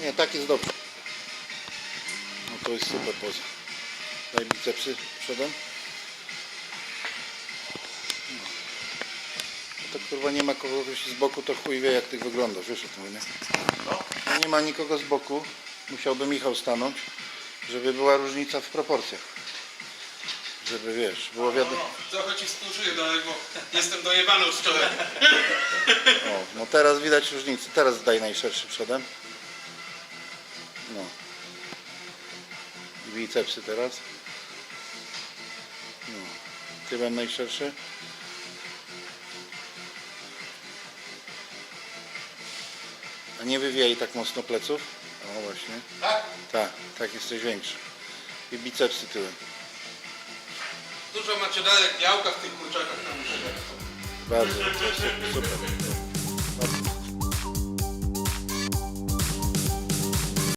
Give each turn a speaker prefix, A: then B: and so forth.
A: Nie, tak jest dobrze. No to jest super poza. Daj bicepsy przodem. No. no. To kurwa nie ma kogoś z boku, to chuj wie jak ty wyglądasz, wiesz o tym nie?
B: No
A: nie ma nikogo z boku, musiałby Michał stanąć, żeby była różnica w proporcjach. Żeby wiesz, było wiadomo.
C: No, trochę ci współczuję, dalej, bo jestem dojebaną wczoraj.
A: O, no teraz widać różnicę, teraz daj najszerszy przodem. No. I bicepsy teraz. No. Tyłem najszerszy. A nie wywijaj tak mocno pleców. O właśnie.
C: Tak?
A: Tak, tak jesteś większy. I bicepsy tyłem.
C: Dużo macie Danek białka w tych kurczakach tam.
A: Bardzo, super.